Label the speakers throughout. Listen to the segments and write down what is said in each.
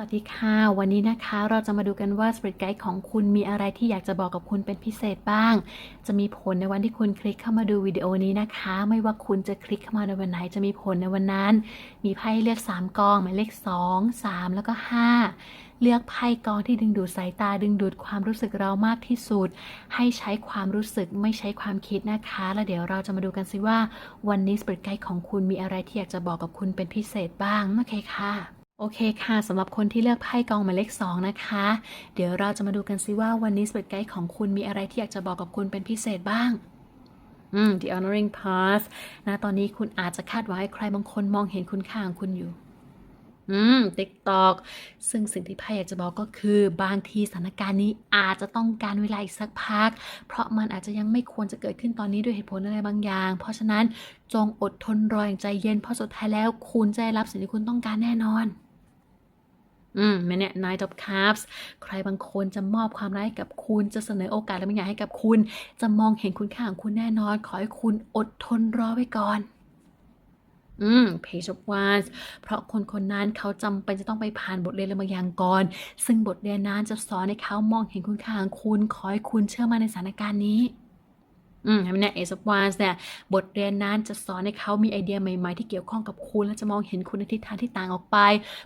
Speaker 1: สวัสดีค่ะ วันนี้นะคะเราจะมาดูกันว่า Spirit Guide ของคุณมีอะไรที่อยากจะบอกกับคุณเป็นพิเศษบ้าง จะมีผลในวันที่คุณคลิกเข้ามาดูวิดีโอนี้นะคะ ไม่ว่าคุณจะคลิกเข้ามาในวันไหนจะมีผลในวันนั้น มีไพ่เลือก 3กองหมายเลข 2 3 แล้วก็ 5 เลือกไพ่กองที่ดึงดูดสายตาดึงดูดความรู้สึกเรามากที่สุด ให้ใช้ความรู้สึกไม่ใช้ความคิดนะคะ แล้วเดี๋ยวเราจะมาดูกันสิว่าวันนี้ Spirit Guide ของคุณมีอะไรที่อยากจะบอกกับคุณเป็นพิเศษบ้างโอเคค่ะ โอเคค่ะสำหรับคนที่เลือกไพ่กองหมายเลข2นะคะ เดี๋ยวเราจะมาดูกันซิว่าวันนี้สเป t ไกด์ของคุณมีอะไรที่อยากจะบอกกับคุณเป็นพิเศษบ้างอืม The Honoring Path นะตอนนี้คุณอาจจะคาดหวังให้ใครบางคนมองเห็นคุณค่าของคุณอยู่ อืม TikTok ซึ่งสิ่งที่ไพ่อยากจะบอกก็คือบางทีสถานการณ์นี้อาจจะต้องการเวลาอีกสักพัก เพราะมันอาจจะยังไม่ควรจะเกิดขึ้นตอนนี้ด้วยเหตุผลอะไรบางอย่าง เพราะฉะนั้นจงอดทนรออย่างใจเย็นเพราะสุดท้ายแล้วคุณจะได้รับสิ่งที่คุณต้องการแน่นอน อืมแม่เนี่ย Knight of Cups ใครบางคนจะมอบความรักให้กับคุณจะเสนอโอกาสอะไรบางอย่างให้กับคุณ จะมองเห็นคุณค่าของคุณแน่นอน ขอให้คุณอดทนรอไว้ก่อนอืม Page of Wands เพราะคนคนนั้นเขาจำเป็นจะต้องไปผ่านบทเรียนอะไรบางอย่างก่อน ซึ่งบทเรียนนั้นจะสอนให้เขามองเห็นคุณค่าของคุณ ขอให้คุณเชื่อมั่นในสถานการณ์นี้ อืมเนี่ย Ace of Wands เนี่ยบทเรียนนั้นจะสอนให้เขามีไอเดียใหม่ๆ ที่เกี่ยวข้องกับคุณ และจะมองเห็นคุณในทิศทางที่ต่างออกไป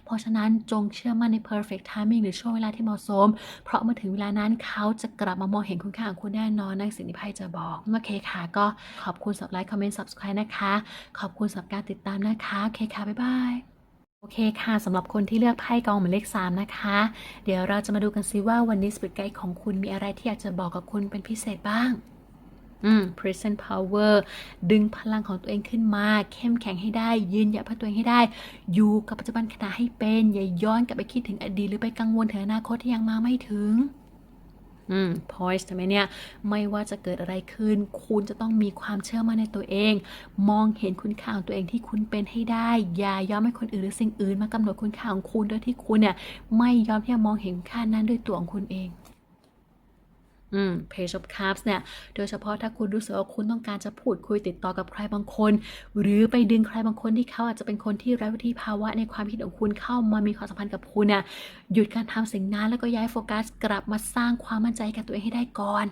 Speaker 1: เพราะฉะนั้นจงเชื่อมั่นใน perfect timing หรือช่วงเวลาที่เหมาะสม เพราะเมื่อถึงเวลานั้นเขาจะกลับมามองเห็นคุณค่าของคุณแน่นอนนั่นสิ่งที่ไพ่จะบอกโอเคค่ะ ก็ขอบคุณสำหรับไลค์คอมเมนต์ subscribe นะคะ ขอบคุณสำหรับการติดตามนะคะโอเคค่ะบ๊ายบายโอเคค่ะสำหรับคนที่เลือกไพ่กองหมายเลข 3 นะคะ เดี๋ยวเราจะมาดูกันซิว่าวันนี้สปิริตไกด์ของคุณมีอะไรที่อยากจะบอกกับคุณเป็นพิเศษบ้าง present power ดึงพลังของตัวเองขึ้นมา เข้มแข็งให้ได้ ยืนหยัดเพื่อตัวเองให้ได้ อยู่กับปัจจุบันขณะให้เป็น อย่าย้อนกลับไปคิดถึงอดีตหรือไปกังวลถึงอนาคตที่ยังมาไม่ถึงอืม poise ใช่ไหมเนี่ย ไม่ว่าจะเกิดอะไรขึ้น คุณจะต้องมีความเชื่อมั่นในตัวเอง มองเห็นคุณค่าของตัวเองที่คุณเป็นให้ได้ อย่ายอมให้คนอื่นหรือสิ่งอื่นมากำหนดคุณค่าของคุณโดยที่คุณเนี่ย ไม่ยอมที่จะมองเห็นคุณค่านั้นด้วยตัวของคุณเอง อืม Page of Cups เนี่ย โดยเฉพาะถ้าคุณรู้สึกว่าคุณต้องการจะพูดคุยติดต่อกับใครบางคน หรือไปดึงใครบางคนที่เขาอาจจะเป็นคนที่ไร้วุฒิภาวะในความคิดของคุณเข้ามามีความสัมพันธ์กับคุณเนี่ยหยุดการทำสิ่งนั้นแล้วก็ย้ายโฟกัสกลับมาสร้างความมั่นใจกับตัวเองให้ได้ก่อน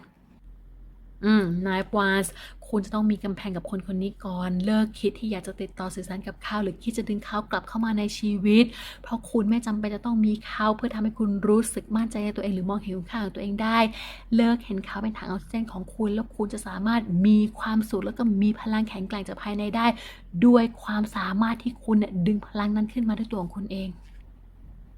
Speaker 1: อืม Nine of Wands คุณจะต้องมีกำแพงกับคนคนนี้ก่อน เลิกคิดที่อยากจะติดต่อสื่อสารกับเขาหรือคิดจะดึงเขากลับเข้ามาในชีวิต เพราะคุณไม่จำเป็นจะต้องมีเขาเพื่อทำให้คุณรู้สึกมั่นใจในตัวเองหรือมองเห็นคุณค่าของตัวเองได้ เลิกเห็นเขาเป็นถังออกซิเจนของคุณ แล้วคุณจะสามารถมีความสุขแล้วก็มีพลังแข็งแกร่งจากภายในได้ ด้วยความสามารถที่คุณเนี่ยดึงพลังนั้นขึ้นมาด้วยตัวของคุณเอง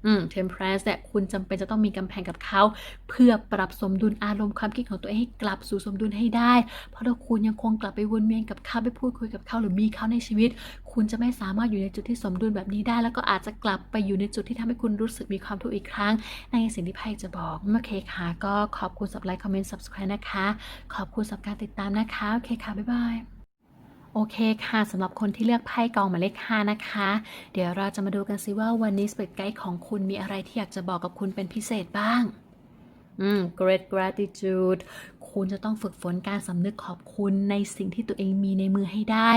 Speaker 1: อืม temperance เนี่ยคุณจำเป็นจะต้องมีกำแพงกับเขา เพื่อปรับสมดุลอารมณ์ความคิดของตัวเองให้กลับสู่สมดุลให้ได้ เพราะถ้าคุณยังคงกลับไปวนเวียนกับเขาไปพูดคุยกับเขาหรือมีเขาในชีวิต คุณจะไม่สามารถอยู่ในจุดที่สมดุลแบบนี้ได้ แล้วก็อาจจะกลับไปอยู่ในจุดที่ทำให้คุณรู้สึกมีความทุกข์อีกครั้ง ในสิ่งที่ไพ่จะบอกโอเคค่ะ ก็ขอบคุณสำหรับไลค์คอมเมนต์ subscribe นะคะ ขอบคุณสำหรับการติดตามนะคะโอเคค่ะบ๊ายบาย โอเคค่ะสำหรับคนที่เลือกไพ่กองหมายเลข5นะคะ เดี๋ยวเราจะมาดูกันซิว่าวันนี้สเปกไกด์ของคุณมีอะไรที่อยากจะบอกกับคุณเป็นพิเศษบ้าง อืม great gratitude คุณจะต้องฝึกฝนการสำนึกขอบคุณในสิ่งที่ตัวเองมีในมือให้ได้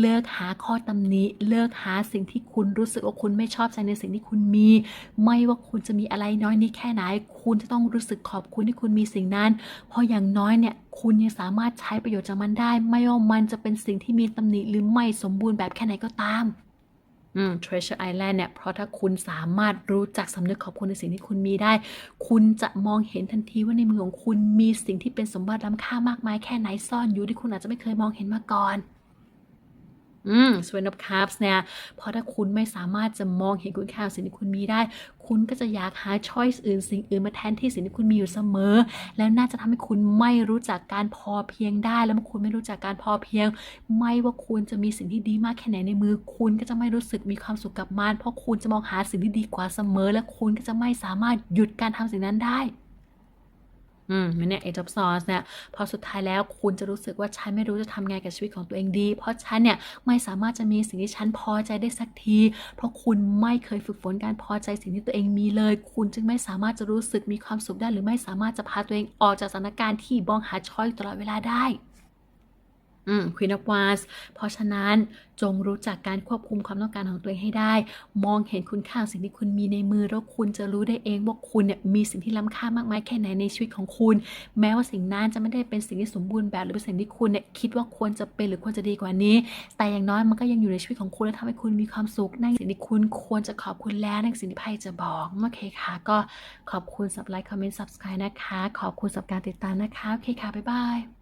Speaker 1: เลิกหาข้อตำหนิ เลิกหาสิ่งที่คุณรู้สึกว่าคุณไม่ชอบใจในสิ่งที่คุณมี ไม่ว่าคุณจะมีอะไรน้อยนิดแค่ไหน คุณจะต้องรู้สึกขอบคุณที่คุณมีสิ่งนั้น เพราะอย่างน้อยเนี่ยคุณยังสามารถใช้ประโยชน์จากมันได้ ไม่ว่ามันจะเป็นสิ่งที่มีตำหนิหรือไม่สมบูรณ์แบบแค่ไหนก็ตาม อืม Treasure Island เนี่ย เพราะถ้าคุณสามารถรู้จักสำนึกขอบคุณในสิ่งที่คุณมีได้ คุณจะมองเห็นทันทีว่าในมือของคุณมีสิ่งที่เป็นสมบัติล้ำค่ามากมายแค่ไหนซ่อนอยู่ที่คุณอาจจะไม่เคยมองเห็นมาก่อน อืม Seven of Cups เนี่ย เพราะถ้าคุณไม่สามารถจะมองเห็นคุณค่าสิ่งที่คุณมีได้ คุณก็จะอยากหา choice อื่นสิ่งอื่นมาแทนที่สิ่งที่คุณมีอยู่เสมอ แล้วน่าจะทำให้คุณไม่รู้จักการพอเพียงได้ แล้วเมื่อคุณไม่รู้จักการพอเพียง ไม่ว่าคุณจะมีสิ่งที่ดีมากแค่ไหนในมือ คุณก็จะไม่รู้สึกมีความสุขกับมัน เพราะคุณจะมองหาสิ่งที่ดีกว่าเสมอ และคุณก็จะไม่สามารถหยุดการทำสิ่งนั้นได้ อืมเนี่ยเอจอบซอสเนี่ยพอสุดท้ายแล้วคุณจะรู้สึกว่าฉันไม่รู้จะทำไงกับชีวิตของตัวเองดี เพราะฉันเนี่ยไม่สามารถจะมีสิ่งที่ฉันพอใจได้สักที เพราะคุณไม่เคยฝึกฝนการพอใจสิ่งที่ตัวเองมีเลย คุณจึงไม่สามารถจะรู้สึกมีความสุขได้ หรือไม่สามารถจะพาตัวเองออกจากสถานการณ์ที่บ้องหาช้อยตลอดเวลาได้ อืม Queen of Wands เพราะฉะนั้นจงรู้จักการควบคุมความต้องการของตัวเองให้ได้ มองเห็นคุณค่าสิ่งที่คุณมีในมือ แล้วคุณจะรู้ได้เองว่าคุณเนี่ยมีสิ่งที่ล้ำค่ามากมายแค่ไหนในชีวิตของคุณ แม้ว่าสิ่งนั้นจะไม่ได้เป็นสิ่งที่สมบูรณ์แบบหรือเป็นสิ่งที่คุณเนี่ยคิดว่าควรจะเป็นหรือควรจะดีกว่านี้ แต่อย่างน้อยมันก็ยังอยู่ในชีวิตของคุณและทำให้คุณมีความสุขนั่นสิ่งที่คุณควรจะขอบคุณแล้วนั่นสิ่งที่ไพ่จะบอกโอเคค่ะ ก็ขอบคุณสับไลค์คอมเมนต์ subscribe นะคะ ขอบคุณสับการติดตามนะคะโอเคค่ะบ๊ายบาย